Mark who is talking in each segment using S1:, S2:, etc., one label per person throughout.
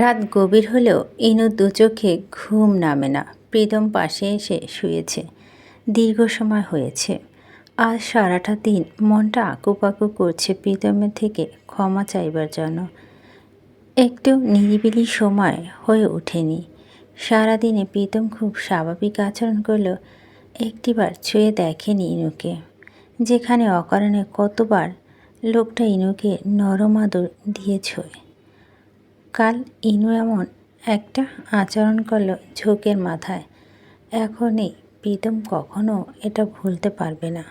S1: রাত গভীর হলেও ইনু দু চোখে ঘুম নামে না। প্রীতম পাশে এসে শুয়েছে। দীর্ঘ সময় হয়েছে। আজ সারাটা দিন মনটা আকুপাকু করছে প্রীতমের থেকে ক্ষমা চাইবার জন্য। একটু নিরিবিলি সময় হয়ে ওঠেনি। সারাদিনে প্রীতম খুব স্বাভাবিক আচরণ করলেও একটিবার ছুঁয়ে দেখেনি ইনুকে। যেখানে অকারণে কতবার লোকটা ইনুকে নরম আদর দিয়ে ছোঁয় কাল ইনু এমন একটা আচরণ করল ঝোঁকের মাথায়। এখনই প্রীতম কখনো এটা ভুলতে পারবে না।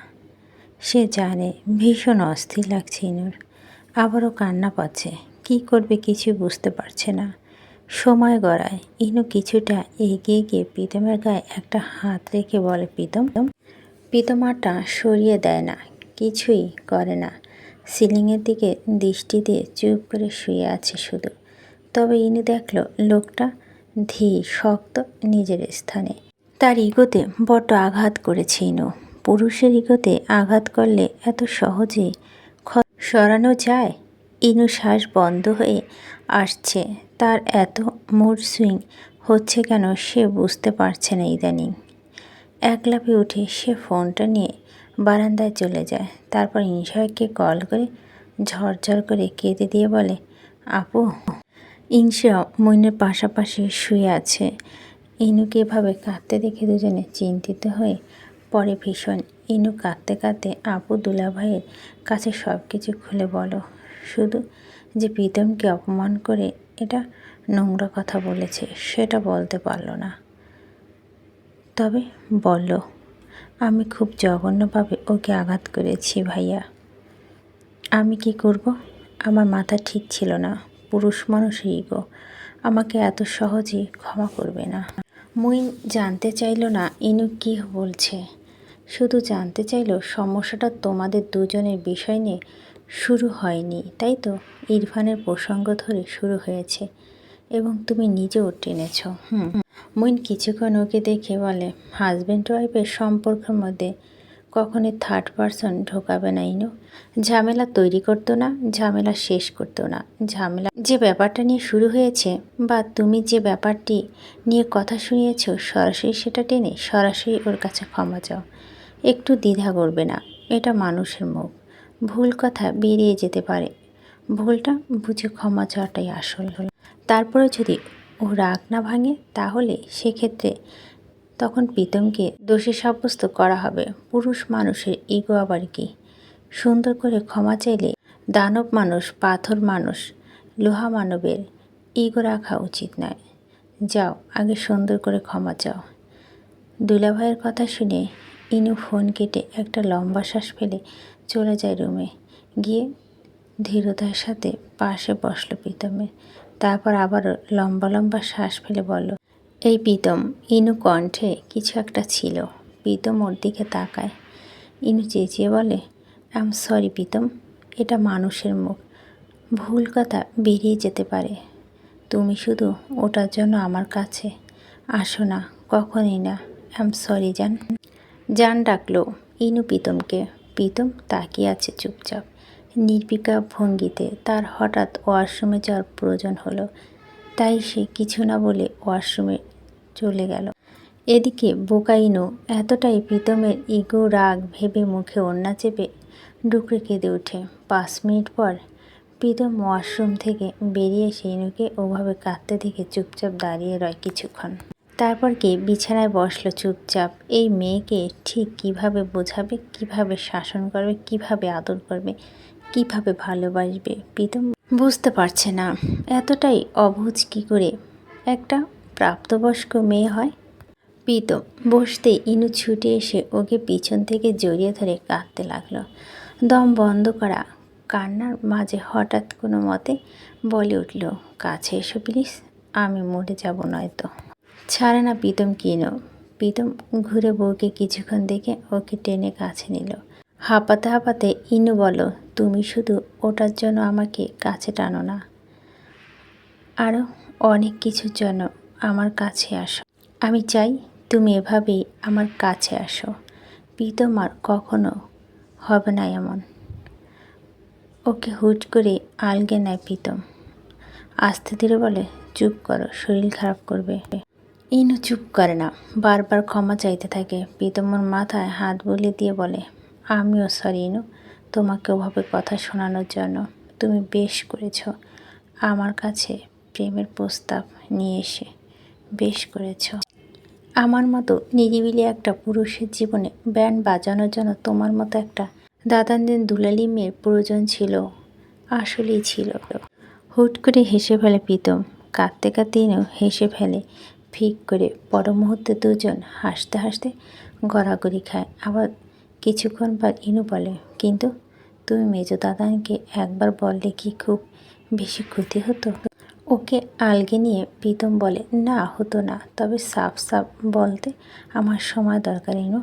S1: সে জানে ভীষণ অস্থির লাগছে ইনুর। আবারও কান্না পাচ্ছে। কি করবে কিছু বুঝতে পারছে না। সময় গড়ায়। ইনু কিছুটা এগিয়ে গিয়ে প্রীতমের গায়ে একটা হাত রেখে বলে, প্রীতম প্রীতমাটা সরিয়ে দেয় না। কিছুই করে না। সিলিংয়ের দিকে দৃষ্টি দিয়ে চুপ করে শুয়ে আছে শুধু। তবে ইনি দেখল লোকটা ধীর, শক্ত, নিজের স্থানে। তার ইগোতে বড্ড আঘাত করেছে ইনু। পুরুষের ইগোতে আঘাত করলে এত সহজে সরানো যায়? ইনু শ্বাস বন্ধ হয়ে আসছে। তার এত মুড সুইং হচ্ছে কেন সে বুঝতে পারছে না ইদানিং। একলাপে উঠে সে ফোনটা নিয়ে বারান্দায় চলে যায়। তারপর ইনশাকে কল করে ঝরঝর করে কেঁদে দিয়ে বলে, আপু ইনশা মইনের পাশাপাশি শুয়ে আছে। ইনুকে এভাবে কাঁদতে দেখে দুজনে চিন্তিত হয়ে পরে ভীষণ। ইনু কাঁদতে কাঁদতে আপু দুলাভাইয়ের কাছে সব কিছু খুলে বলো, শুধু যে প্রীতমকে অপমান করে এটা নোংরা কথা বলেছে, সেটা বলতে পারল না। তবে বলল, আমি খুব জঘন্যভাবে ওকে আঘাত করেছি ভাইয়া। আমি কি করব? আমার মাথা ঠিক ছিল না। পুরুষ মানুষের ইগো আমাকে এত সহজে ক্ষমা করবে না। মুইন জানতে চাইলো না, ইনু কি বলছে। শুধু জানতে চাইলো, সমস্যাটা তোমাদের দুজনের বিষয় নিয়ে শুরু হয়নি, তাই তো? ইরফানের প্রসঙ্গ ধরে শুরু হয়েছে, এবং তুমি নিজেও টেনেছ। হুম। মুইন কিছুক্ষণ ওকে দেখে বলে হাজব্যান্ড ওয়াইফের সম্পর্কের মধ্যে কখনোই থার্ড পারসন ঢোকাবে না, ইনু। ঝামেলা তৈরি করতো না, ঝামেলা শেষ করতো না। ঝামেলা যে ব্যাপারটা নিয়ে শুরু হয়েছে বা তুমি যে ব্যাপারটি নিয়ে কথা শুনিয়েছ, সরাসরি সেটা টেনে সরাসরি ওর কাছে ক্ষমা চাও। একটু দ্বিধা করবে না, এটা মানুষের মুখ। ভুল কথা বেরিয়ে যেতে পারে। ভুলটা বুঝে ক্ষমা চাওয়াটাই আসল হলো। তারপরে যদি ও রাগ না ভাঙে, তাহলে সেক্ষেত্রে তখন প্রীতমকে দোষী সাব্যস্ত করা হবে। পুরুষ মানুষের ইগো আবার কি? সুন্দর করে ক্ষমা চাইলে দানব মানুষ, পাথর মানুষ, লোহা মানবের ইগো রাখা উচিত নয়। যাও, আগে সুন্দর করে ক্ষমা চাও। দুলাভাইয়ের কথা শুনে ইনু ফোন কেটে একটা লম্বা শ্বাস ফেলে চলে যায় রুমে। গিয়ে ধীরতার সাথে পাশে বসল প্রীতমের। তারপর আবার লম্বা লম্বা শ্বাস ফেলে বলল এই প্রীতম, ইনু কণ্ঠে কিছু একটা ছিল। প্রীতম ওর দিকে তাকায়। ইনু চেঁচিয়ে বলে আম সরি প্রীতম। এটা মানুষের মুখ। ভুল কথা বেরিয়ে যেতে পারে। তুমি শুধু ওটার জন্য আমার কাছে আসো না, কখনই না। আম সরি জান। জান ডাকলো ইনু প্রীতমকে। প্রীতম তাকিয়ে আছে চুপচাপ। নির্বিকা ভঙ্গিতে তার হঠাৎ ওয়াশরুমে যাওয়ার প্রয়োজন হলো। তাই সে কিছু না বলে ওয়াশরুমে চলে গেল। এদিকে বোকাইনু এতটাই প্রীতমের ইগো রাগ ভেবে মুখে ওন্না চেপে ডুকরে কেঁদে ওঠে। পাঁচ মিনিট পর প্রীতম ওয়াশরুম থেকে বেরিয়ে এসে ইনুকে ওভাবে কাঁদতে দেখে চুপচাপ দাঁড়িয়ে রয় কিছুক্ষণ। তারপর কি বিছানায় বসল চুপচাপ? এই মেয়েকে ঠিক কীভাবে বোঝাবে, কীভাবে শাসন করবে, কীভাবে আদর করবে, কীভাবে ভালোবাসবে? প্রীতম বুঝতে পারছে না। এতটাই অবুঝ কি করে? একটা প্রাপ্তবয়স্ক মেয়ে হয়। প্রীতম বসতে ইনু ছুটে এসে ওকে পিছন থেকে জড়িয়ে ধরে কাঁদতে লাগল। দম বন্ধ করা কান্নার মাঝে হঠাৎ কোনো মতে বলে উঠল, কাছে এসো প্লিজ, আমি মরে যাব নয়তো। ছাড়ে না প্রীতম কিনো প্রীতম ঘুরে বউকে কিছুক্ষণ দেখে ওকে টেনে কাছে নিল। হাঁপাতে হাঁপাতে ইনু বলো তুমি শুধু ওটার জন্য আমাকে কাছে টানো না আরও অনেক কিছুর জন্য আমার কাছে আসো। আমি চাই তুমি এভাবেই আমার কাছে আসো। প্রীতম আর কখনো হবে না এমন। ওকে হুট করে আলগে নেয় প্রীতম। আস্তে ধীরে বলে, চুপ করো, শরীর খারাপ করবে। ইনু চুপ করে না, বারবার ক্ষমা চাইতে থাকে। প্রীতমর মাথায় হাত বুলিয়ে দিয়ে বলে, আমিও সরি ইনু, তোমাকে ওভাবে কথা শোনানোর জন্য তুমি বেশ করেছ। আমার কাছে প্রেমের প্রস্তাব নিয়ে এসে বেশ করেছ। আমার মতো নিরিবিলি একটা পুরুষের জীবনে ব্যান্ড বাজানোর জন্য তোমার মতো একটা দাদানদিন দুলালি মেয়ের প্রয়োজন ছিল, আসলেই ছিল। হুট করে হেসে ফেলে প্রীতম। কাঁদতে কাঁদতে ইনু হেসে ফেলে, ফিক করে পর মুহূর্তে দুজন হাসতে হাসতে গড়াগড়ি খায়। আবার কিছুক্ষণ পর ইনু বলে, কিন্তু তুমি মেজো দাদানকে একবার বললে কি খুব বেশি ক্ষতি হতো? ওকে আলগে নিয়ে প্রীতম বলে, না, হতো না। তবে সাফ সাফ বলতে আমার সময় দরকার, ইনু।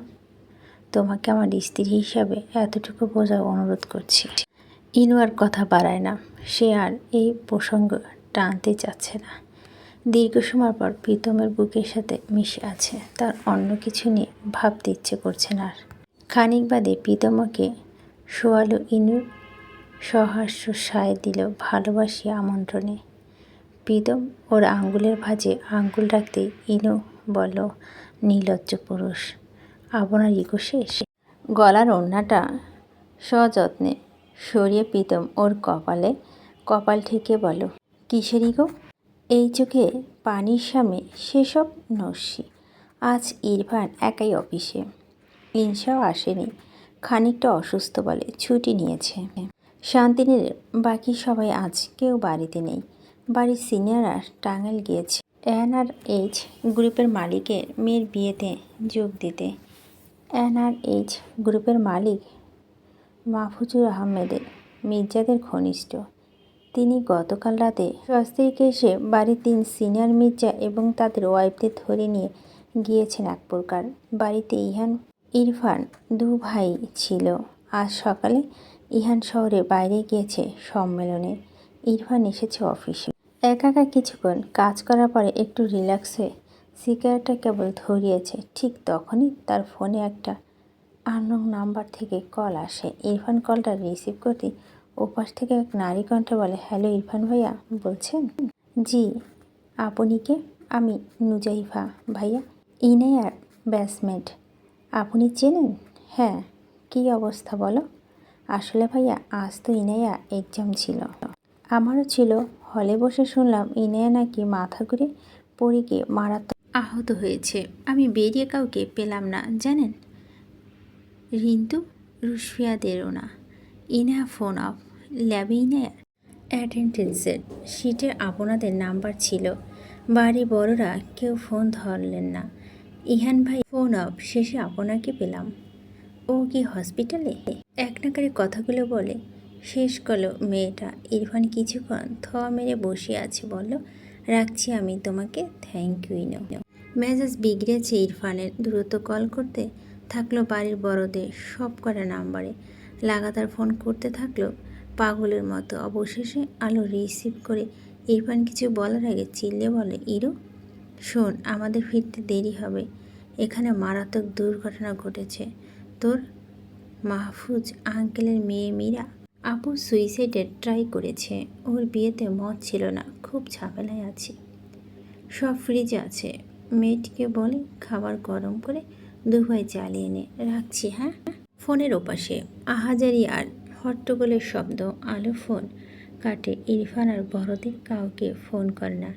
S1: তোমাকে আমার স্ত্রী হিসাবে এতটুকু বোঝার অনুরোধ করছি। ইনু আর কথা বাড়ায় না। সে আর এই প্রসঙ্গ টানতে চাচ্ছে না। দীর্ঘ সময় পর প্রীতমের বুকের সাথে মিশে আছে। তার অন্য কিছু নিয়ে ভাবতে ইচ্ছে করছে না আর। খানিক বাদে প্রীতমকে শোয়ালো। ইনু সহাস্য সায় দিল ভালোবাসি আমন্ত্রণে। প্রীতম ওর আঙ্গুলের ভাঁজে আঙ্গুল রাখতে, ইনু বলল নির্লজ্জ পুরুষ, আপনার ইগো শেষ? গলার ওড়নাটা সযত্নে সরিয়ে প্রীতম ওর কপালে, কপাল ঠেকে বলো, কিসের ইগো? এই চোখে পানির সামনে সেসব নস্যি, আজ ইরফান একাই অফিসে ইনসাও আসেনি, খানিকটা অসুস্থ বলে ছুটি নিয়েছে শান্তিনীর বাকি সবাই আজ কেউ বাড়িতে নেই। বাড়ির সিনিয়ররা টাঙ্গাইল গিয়েছে। এন আর এইচ গ্রুপের মালিকের মেয়ের বিয়েতে যোগ দিতে। এন আর এইচ গ্রুপের মালিক মাহফুজুর আহমেদের মির্জাদের ঘনিষ্ঠ। তিনি গতকাল রাতে স্বস্তিকে এসে বাড়ির তিন সিনিয়র মির্জা এবং তাদের ওয়াইফদের ধরে নিয়ে গিয়েছেন এক প্রকার বাড়িতে ইহান, ইরফান দু ভাই ছিল। আজ সকালে ইহান শহরে বাইরে গিয়েছে সম্মেলনে। ইরফান এসেছে অফিসে। একা একা কিছুক্ষণ কাজ করার পরে একটু রিল্যাক্স হয়ে সিগারেটটা কেবল ধরিয়েছে। ঠিক তখনই তার ফোনে একটা আননোন নাম্বার থেকে কল আসে। ইরফান কলটা রিসিভ করতে ওপাশ থেকে এক নারী কণ্ঠে বলে হ্যালো ইরফান ভাইয়া, বলছেন। জি, আপনি কে? আমি নুজাইফা ভাইয়া, ইনায়ার ব্যাসমেট আপনি চেনেন? হ্যাঁ। কী অবস্থা বলো? আসলে ভাইয়া, আজ তো ইনায়া এক্সাম ছিল। আমারও ছিল। হলে বসে শুনলাম ইনায়া নাকি মাথা ঘুরে পড়ে গিয়ে মারাত্মক আহত হয়েছে। আমি বেরিয়ে কাউকে পেলাম না, জানেন? রিন্তু রুশফিয়াদেরও না। ইনা ফোন অফ। ল্যাবে ইনায়ার অ্যাটেন্ডেন্সের সিটে আপনাদের নাম্বার ছিল। বাড়ি বড়রা কেউ ফোন ধরলেন না। ইহান ভাই ফোন অফ। শেষে আপনাকে পেলাম। ও কি হসপিটালে? এক নাকারে কথাগুলো বলে শেষ করল মেয়েটা। ইরফান কিছুক্ষণ থ মেরে বসে আছে, বলল, রাখছি আমি তোমাকে থ্যাংক ইউ ইনো মেজাজ বিগড়েছে ইরফানের। দ্রুত কল করতে থাকল বাড়ির বড়দের সব কটা নাম্বারে। লাগাতার ফোন করতে থাকল পাগলের মতো। অবশেষে আলো রিসিভ করে ইরফান কিছু বলার আগে চিল্লে বলে, ইরু, শোন, আমাদের ফিরতে দেরি হবে। এখানে মারাত্মক দুর্ঘটনা ঘটেছে। তোর মাহফুজ আঙ্কেলের মেয়ে মীরা আপু সুইসাইডের ট্রাই করেছে। ওর বিয়েতে মত ছিল না, খুব ঝামেলায় আছে। সব ফ্রিজে আছে। মেয়েটিকে বলে খাবার গরম করে দুভাই জ্বালিয়ে নে। রাখছি হ্যাঁ? ফোনের ওপাশে। আহাজারি আর হট্টগোলের শব্দ, আলো ফোন কাটে। ইরফান আর বড়দের কাউকে ফোন করে না।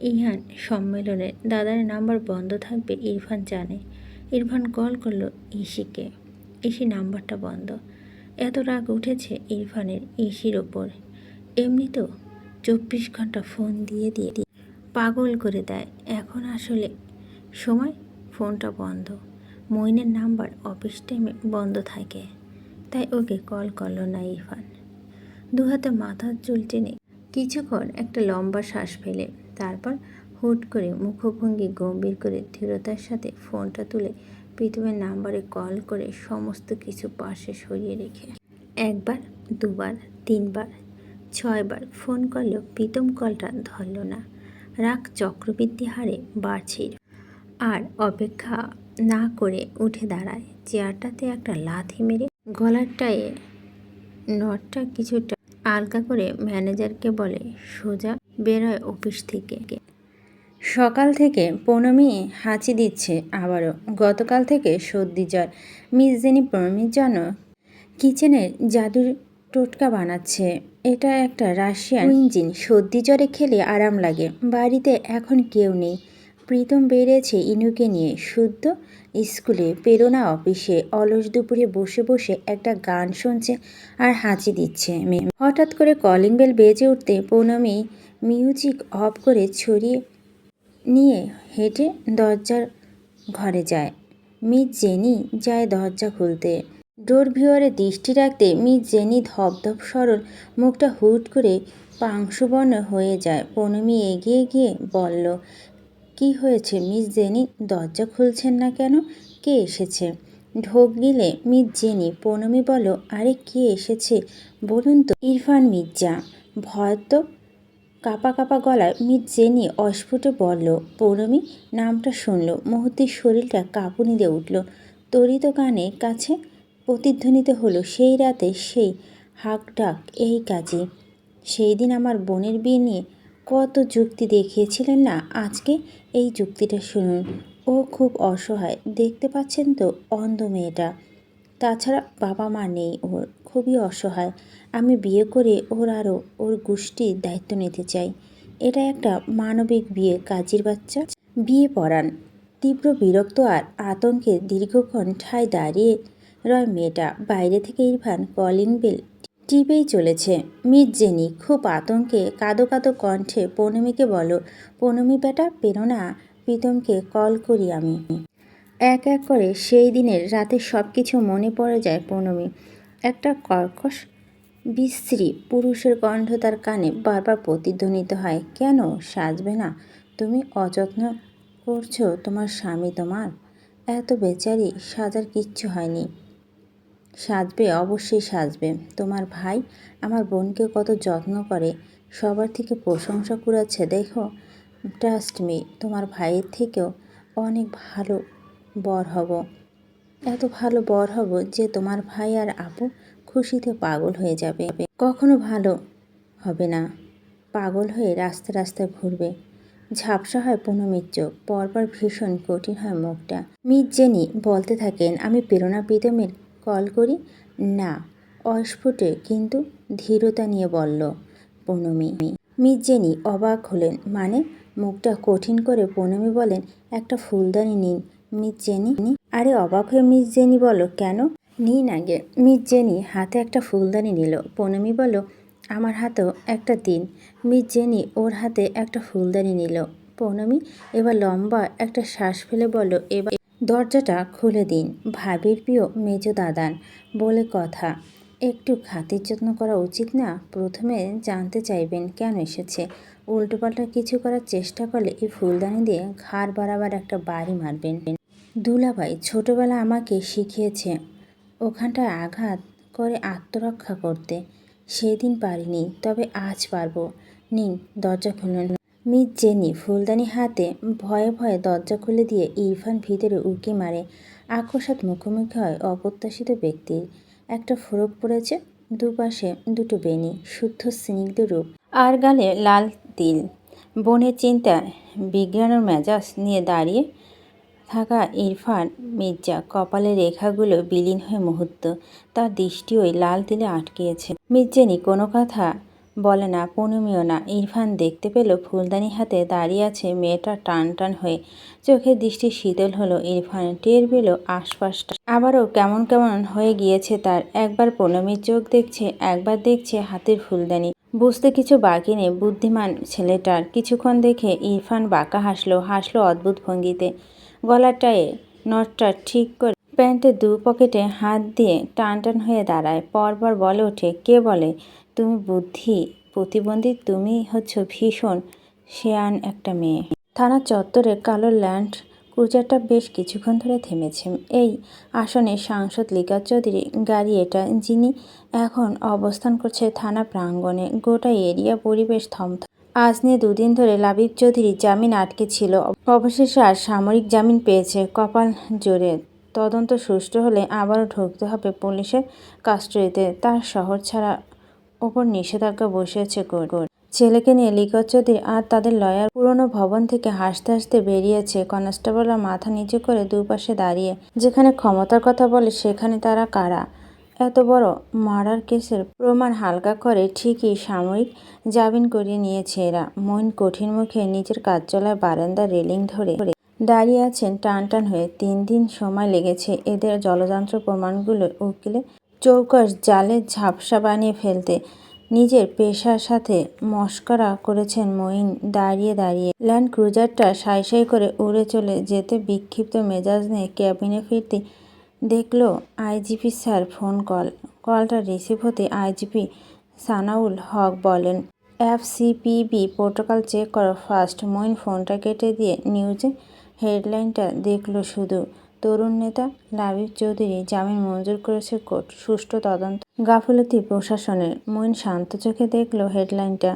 S1: ইহান সম্মেলনে দাদার নাম্বার বন্ধ থাকবে, ইরফান জানে। ইরফান কল করল ইসিকে ইসি নাম্বারটা বন্ধ। এত রাগ উঠেছে ইরফানের ইসির ওপর। এমনি তো চব্বিশ ঘণ্টা ফোন দিয়ে দিয়ে দিয়ে পাগল করে দেয়। এখন আসলে সময় ফোনটা বন্ধ। মইনের নাম্বার অফিস টাইমে বন্ধ থাকে। তাই ওকে কল করল না ইরফান। দু হাতে মাথার চুল টেনে কিছুক্ষণ একটা লম্বা শ্বাস ফেলে, তারপর হুট করে মুখভঙ্গি গম্ভীর করে দৃঢ়তার সাথে ফোনটা তুলে প্রীতমের নাম্বারে কল করে সমস্ত কিছু পাশে সরিয়ে রেখে একবার, দুবার, তিনবার, ছয়বার ফোন করলেও প্রীতম কলটা ধরল না। রাগ চক্রবৃদ্ধি হারে বাড়ছে আর অপেক্ষা না করে উঠে দাঁড়ায়। চেয়ারটাতে একটা লাথি মেরে গলারটায় নটটা কিছুটা আলগা করে ম্যানেজারকে বলে, সোজা বেরোয় অফিস থেকে। সকাল থেকে পনমি হাঁচি দিচ্ছে আবারও। গতকাল থেকে সর্দি জ্বর। মিস জেনি পনমির জন্য কিচেনের জাদুর টোটকা বানাচ্ছে। এটা একটা রাশিয়ান ইঞ্জিন। সর্দি জ্বরে খেলে আরাম লাগে। বাড়িতে এখন কেউ নেই। প্রীতম বেড়েছে ইনুকে নিয়ে। শুদ্ধ স্কুলে প্রেরণা অফিসে। অলস দুপুরে বসে বসে একটা গান শুনছে আর হাঁচি দিচ্ছে মেয়ে। হঠাৎ করে কলিং বেল বেজে উঠতে পৌনমি মিউজিক অফ করে ছড়িয়ে নিয়ে হেঁটে দরজার ঘরে যায়। মিস জেনি যায় দরজা খুলতে। ডোর ভিওরে দৃষ্টি রাখতে মিস জেনি ধপধপ সরল মুখটা হুট করে পাংশুবর্ণ হয়ে যায়। পনমি এগিয়ে গিয়ে বলল, কি হয়েছে মিস জেনি? দরজা খুলছেন না কেন? কে এসেছে? ঢোক গিলে মিস জেনি পনমি বলো আরে কে এসেছে? বলুন তো। ইরফান মির্জা, ভয় তো কাপা কাপা গলায় মিস জেনি অস্ফুটে বলল পৌরমী নামটা শুনল। মুহূর্তের শরীরটা কাঁপুনি দিয়ে উঠল। তরিত কানে কাছে প্রতিধ্বনিত হলো, সেই রাতে সেই হাক ডাক এই কাজে। সেই দিন আমার বোনের বিয়ে নিয়ে কত যুক্তি দেখিয়েছিলেন না? আজকে এই যুক্তিটা শুনুন। ও খুব অসহায়, দেখতে পাচ্ছেন তো অন্ধ মেয়েটা। তাছাড়া বাবা মা নেই ওর। খুবই অসহায়। আমি বিয়ে করে ওর আরও ওর গোষ্ঠীর দায়িত্ব নিতে চাই। এটা একটা মানবিক বিয়ে, কাজের বাচ্চা। বিয়ে পড়ান। তীব্র বিরক্ত আর আতঙ্কে দীর্ঘক্ষণ ঠায় দাঁড়িয়ে রয় মেয়েটা। বাইরে থেকে ইরফান কলিং বেল টিপেই চলেছে। মিস জেনি খুব আতঙ্কে কাদো কাদো কণ্ঠে পৌনমীকে বলো, পৌনমী বেটা, পেরো না। প্রীতমকে কল করি আমি। এক এক করে সেই দিনের রাতে সব কিছু মনে পড়ে যায় পৌনমী। একটা কর্কশ, বিশ্রী পুরুষের কণ্ঠ তার কানে বারবার প্রতিধ্বনিত হয়। কেন? সাজবে না? তুমি অযত্ন করছ তোমার স্বামী তোমার? এত বেচারি, সাজার কিচ্ছু হয়নি। সাজবে, অবশ্যই সাজবে। তোমার ভাই আমার বোনকে কত যত্ন করে, সবার থেকে প্রশংসা কুড়াচ্ছে। দেখো ট্রাস্ট মি তোমার ভাইয়ের থেকেও অনেক ভালো বর হব। এত ভালো বর হব যে তোমার ভাই আর আপু খুশিতে পাগল হয়ে যাবে। কখনো ভালো হবে না। পাগল হয়ে রাস্তা রাস্তায় ঘুরবে। ঝাপসা হয় পুনমির চোখ পরপর ভীষণ কঠিন হয় মুখটা। মিস জেনি বলতে থাকেন, আমি প্রেরণা প্রীতমের কল করি? না। অস্ফুটে কিন্তু ধীরতা নিয়ে বলল পৌনমি। মিস জেনি অবাক হলেন। মানে? মুখটা কঠিন করে পৌনমি বলেন, একটা ফুলদানি নিন। Miss Jenny? আরে অবাক হয়ে মিস জেনি বলো, কেন? নিন আগে। মিস জেনি হাতে একটা ফুলদানি নিল। পৌনমি বলল আমার হাতেও একটা দিন। মিস জেনি ওর হাতে একটা ফুলদানি নিল। পৌনমি এবার লম্বা একটা শ্বাস ফেলে বলল এবার দরজাটা খুলে দিন। ভাবির প্রিয় মেজ দাদান, বলে কথা। একটু খাতির যত্ন করা উচিত না? প্রথমে জানতে চাইবেন কেন এসেছে। উল্টোপাল্টা কিছু করার চেষ্টা করলে এই ফুলদানি দিয়ে ঘাড় বাড়াবার একটা বাড়ি মারবেন। দুলাভাই ছোটবেলা আমাকে শিখিয়েছে ওখানটায় আঘাত করে আত্মরক্ষা করতে। সেদিন পারিনি, তবে আজ পারব। নিন, দরজা খুলুন। মিস জেনি ফুলদানি হাতে ভয়ে ভয়ে দরজা খুলে দিয়ে ইরফান ভিতরে উকি মারে। আকস্মাত মুখোমুখি হয় অপ্রত্যাশিত ব্যক্তির। একটা ফোরক পড়েছে দুপাশে দুটো বেনি শুদ্ধ স্নিগ্ধ রূপ। আর গালে লাল তিল। বনের চিন্তায় বিজ্ঞানের মেজাজ নিয়ে দাঁড়িয়ে থাকা ইরফান মির্জা কপালের রেখাগুলো বিলীন হয়ে মুহূর্ত। তার দৃষ্টি ওই লাল তিলে আটকিয়েছে মির্জেনি, কোনো কথা বলে না পূর্ণমিও না। ইরফান দেখতে পেল ফুলদানি হাতে দাঁড়িয়ে আছে মেয়েটা টান টান হয়ে। চোখের দৃষ্টি শীতল হলো ইরফান, টের পেল আশপাশটা। আবারও কেমন কেমন হয়ে গিয়েছে তার। একবার পূর্ণমির চোখ দেখছে, একবার দেখছে হাতের ফুলদানি। বুঝতে কিছু বাকি নেই বুদ্ধিমান ছেলেটার। কিছুক্ষণ দেখে ইরফান বাঁকা হাসলো হাসলো অদ্ভুত ভঙ্গিতে। গলাটায় নটটা ঠিক করে প্যান্টের দু পকেটে হাত দিয়ে টান টান হয়ে দাঁড়ায়। পরপর বলে ওঠে, কে বলে? তুমি বুদ্ধি, প্রতিবন্ধী, তুমি হচ্ছ ভীষণ শেয়ান একটা মেয়ে। থানা চত্বরে কালো ল্যান্ড ক্রুজারটা বেশ কিছুক্ষণ ধরে থেমেছে। এই আসনে সাংসদ লিকা চৌধুরী গাড়ি এটা, যিনি এখন অবস্থান করছে থানা প্রাঙ্গণে। গোটা এরিয়া পরিবেশ থমথম। আজ নিয়ে দুদিন ধরে লাবিব চৌধুরী জামিন আটকে ছিল। অবশেষে আর সামরিক জামিন পেয়েছে কপাল জোরে। তদন্ত সুষ্ঠু হলে আবারও ঢুকতে হবে পুলিশের কাস্টডিতে। তার শহর ছাড়া ওপর নিষেধাজ্ঞা বসেছে কোর্ট। ছেলেকে নিয়ে লিকর চৌধুরী আর তাদের লয়ার পুরনো ভবন থেকে হাসতে হাসতে বেরিয়েছে। কনস্টেবলরা মাথা নিচু করে দুপাশে দাঁড়িয়ে, যেখানে ক্ষমতার কথা বলে, সেখানে তারা কারা? এত বড় মার্ডার কেসের প্রমাণ হালকা করে ঠিকই সাময়িক জামিন করিয়ে নিয়েছে এরা। মইন কঠিন মুখে নিজের কার্যালয় বারান্দার রেলিং ধরে দাঁড়িয়ে আছেন টান টান হয়ে। তিন দিন সময় লেগেছে এদের জলযন্ত্র প্রমাণগুলো উকিলে চৌকস জালে ঝাপসা বানিয়ে ফেলতে। নিজের পেশার সাথে মস্করা করেছেন মঈন। দাঁড়িয়ে দাঁড়িয়ে ল্যান্ড ক্রুজারটা সাই সাই করে উড়ে চলে যেতে বিক্ষিপ্ত মেজাজ নিয়ে ক্যাবিনে ফিরতে দেখল আইজিপি স্যার ফোন কল, কলটা রিসিভ হতে আইজিপি সানাউল হক বলেন এফসিপিবি প্রোটোকল চেক করো ফার্স্ট মইন ফোনটা কেটে দিয়ে নিউজে হেডলাইনটা দেখল শুধু। তরুণ নেতা লাবিব চৌধুরী, জামিন মঞ্জুর করেছে কোর্ট। সুষ্ঠু তদন্ত। গাফলতি প্রশাসনের। মইন শান্ত চোখে দেখল হেডলাইনটা।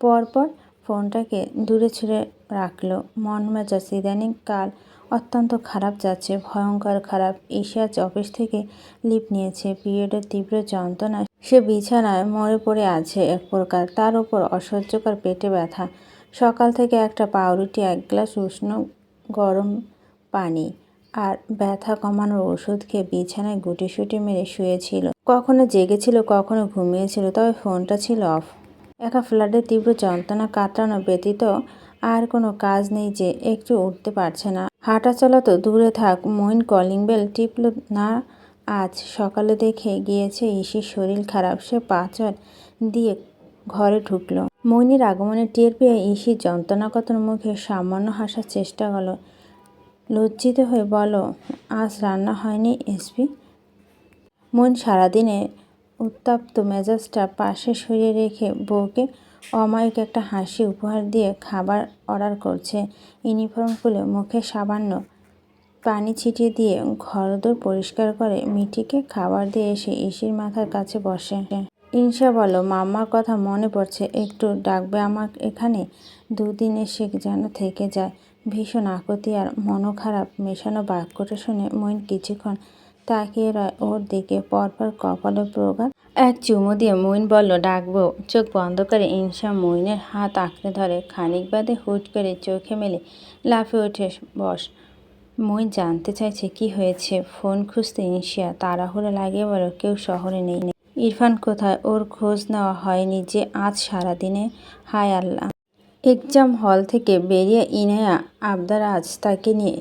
S1: পরপর ফোনটাকে দূরে ছুঁড়ে রাখল। মন মেজাজ ইদানিং কাল অত্যন্ত খারাপ যাচ্ছে, ভয়ঙ্কর খারাপ। এশিয়াজ অফিস থেকে লিপ নিয়েছে, পিরিয়ডের তীব্র যন্ত্রণা। সে বিছানায় মরে পড়ে আছে এক প্রকার, তার উপর অসহ্যকর পেটে ব্যথা। সকাল থেকে একটা পাউরুটি, এক গ্লাস উষ্ণ গরম পানি আর ব্যথা কমানোর ওষুধ খেয়ে বিছানায় গুটিসুটি মেরে শুয়েছিল। কখনো জেগেছিল, কখনো ঘুমিয়েছিল, তবে ফোনটা ছিল অফ। একা ফ্লাডের তীব্র যন্ত্রণা কাটানো ব্যতীত আর কোনো কাজ নেই যে একটু উঠতে পারছে না। হাঁটা চলা তো দূরে থাক, মইন কলিং বেল টিপল না। আজ সকালে দেখে গিয়েছে ইসির শরীর খারাপ, সে পাঁচর দিয়ে ঘরে ঢুকলো। মইনের আগমনে টের পেয়ে ইসি যন্ত্রণাকতর মুখে সামান্য হাসার চেষ্টা করল। লজ্জিত হয়ে বলো আজ রান্না হয়নি এসপি? মন সারাদিনে উত্তপ্ত মেজাজটা পাশে সরিয়ে রেখে বউকে অমায়িক একটা হাসি উপহার দিয়ে খাবার অর্ডার করছে। ইউনিফর্ম খুলে মুখে সামান্য পানি ছিটিয়ে দিয়ে ঘরদোর পরিষ্কার করে মিটিকে খাবার দিয়ে এসে ইসির মাথার কাছে বসে। ইনসা বলো মাম্মার কথা মনে পড়ছে। একটু ডাকবে আমার এখানে। দুদিন এসে যেন থেকে যায়। ভীষণ আকতি আর মনও খারাপ মেশানো বাক্যটা শুনে মইন কিছুক্ষণ তাকিয়ে রয় ওর দিকে। পরপর কপালে প্রগাত এক চুমু দিয়ে মইন বলল ডাকবো চোখ বন্ধ করে ইনসা মইনের হাত আঁকড়ে ধরে খানিক বাদে হুট করে চোখে মেলে লাফে ওঠে বস। মইন জানতে চাইছে কি হয়েছে। ফোন খুঁজতে ইনশিয়া তাড়াহুড়ো লাগিয়ে বলো কেউ শহরে নেই। ইরফান কোথায়? ওর খোঁজ নেওয়া হয়নি যে আজ সারাদিনে। হায় আল্লাহ। এক্সাম হল থেকে বেরিয়ে ইনায়া আবদার আজ তাকে নিয়ে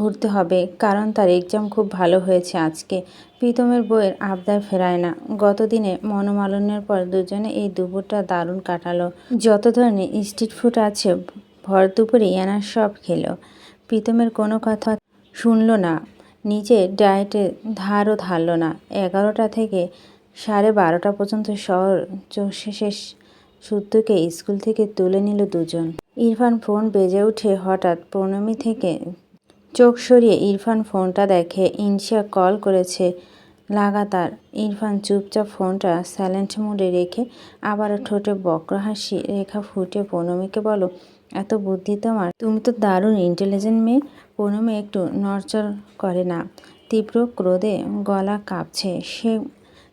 S1: ঘুরতে হবে, কারণ তার এক্সাম খুব ভালো হয়েছে আজকে। প্রীতমের বইয়ের আবদার ফেরায় না। গত দিনে মনোমালিন্যের পর দুজনে এই দুপুরটা দারুণ কাটালো। যত ধরনের স্ট্রিট ফুড আছে, ভর দুপুরে ইয়ানা সব খেলো। প্রীতমের কোনো কথা শুনল না। নিজের ডায়েটে ধারও ধারল না। এগারোটা থেকে সাড়ে বারোটা পর্যন্ত শহর শেষ শুদ্ধকে স্কুল থেকে তুলে নিল দুজন। ইরফান ফোন বেজে উঠে হঠাৎ। প্রণমী থেকে চোখ সরিয়ে ইরফান ফোনটা দেখে ইনশিয়া কল করেছে লাগাতার। ইরফান চুপচাপ ফোনটা সাইলেন্ট মোডে রেখে আবার ঠোঁটে বক্র হাসি, রেখা ফুটে, পৌনমীকে বলো, এত বুদ্ধি তোমার? তুমি তো দারুণ ইন্টেলিজেন্ট মেয়ে পৌনমী একটু নড়চড় করে না। তীব্র ক্রোধে গলা কাঁপছে। সে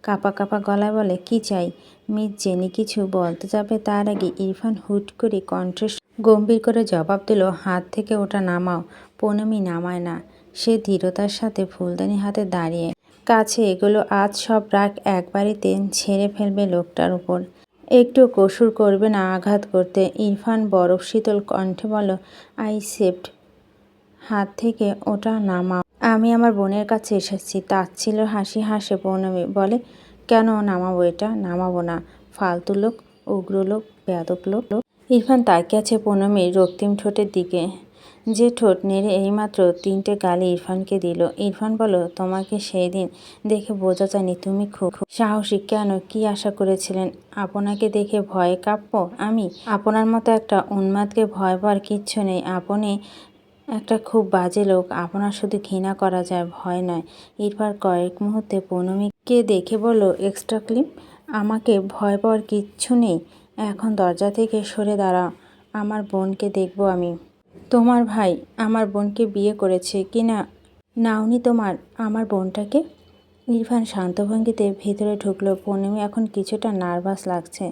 S1: কাপা কাপা গলায় বলে, কি চাই? মিস জেনি কিছু বলতে যাবে? তার আগে ইরফান হুট করে কণ্ঠে গম্ভীর করে জবাব দিল, হাত থেকে ওটা নামাও। পৌনমী নামায় না। সে দৃঢ়তার সাথে ফুলদানি হাতে দাঁড়িয়ে কাছে এগুলো আজ সব রাগ একবারিতে ছেড়ে ফেলবে লোকটার উপর। একটু কসুর করবে না আঘাত করতে। ইরফান বরফ শীতল কণ্ঠে বলো আই সেপ্ট হাত থেকে ওটা নামাও। আমি আমার বোনের কাছে এসেছি। তাচ্ছিল হাসি হাসে পৌনমী বলে, কেন নামাবো এটা? নামাবো না। ফালতু লোক, উগ্র লোক, বেয়াদব লোক। ইরফান তাকিয়ে আছে পৌনমীর রক্তিম ঠোঁটের দিকে। যে ঠোঁট নেড়ে এইমাত্র তিনটে গালি ইরফানকে দিল। ইরফান বলো তোমাকে সেই দিন দেখে বোঝা যায়নি। তুমি খুব সাহসী। কেন? কি আশা করেছিলেন? আপনাকে দেখে ভয়ে কাঁপব আমি? আপনার মতো একটা উন্মাদকে ভয় পাওয়ার কিচ্ছু নেই। আপনি একটা খুব বাজে লোক। আপনার শুধু ঘৃণা করা যায়, ভয় নয়। এরপর কয়েক মুহূর্তে পৌনমীকে দেখে বলল, এক্সট্রা ক্লিপ? আমাকে ভয় পাওয়ার কিচ্ছু নেই। এখন দরজা থেকে সরে দাঁড়া। আমার বোনকে দেখব আমি। তোমার ভাই আমার বোনকে বিয়ে করেছে কি না? নাওনি তোমার, আমার বোনটাকে? ইরফান শান্ত ভঙ্গিতে ভিতরে ঢুকলো। পৌর্ণিমী এখন কিছুটা নার্ভাস লাগছে।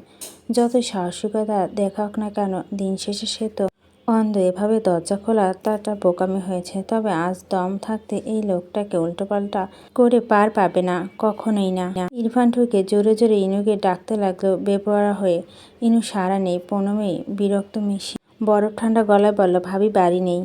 S1: যতই সাহসিকতা দেখাক না কেন, দিন শেষে সে তো অন্ধ। এভাবে দরজা খোলা তাটা বোকামি হয়েছে। তবে আজ দম থাকতে এই লোকটাকে উল্টোপাল্টা করে পার পাবে না, কখনোই না। ইরফান ঢুকে জোরে জোরে ইনুকে ডাকতে লাগল বেপরোয়া হয়ে। ইনু সারা নেই। প্রণমে বিরক্ত মিশি বরফ ঠান্ডা গলায় বলল ভাবি বাড়ি নেই।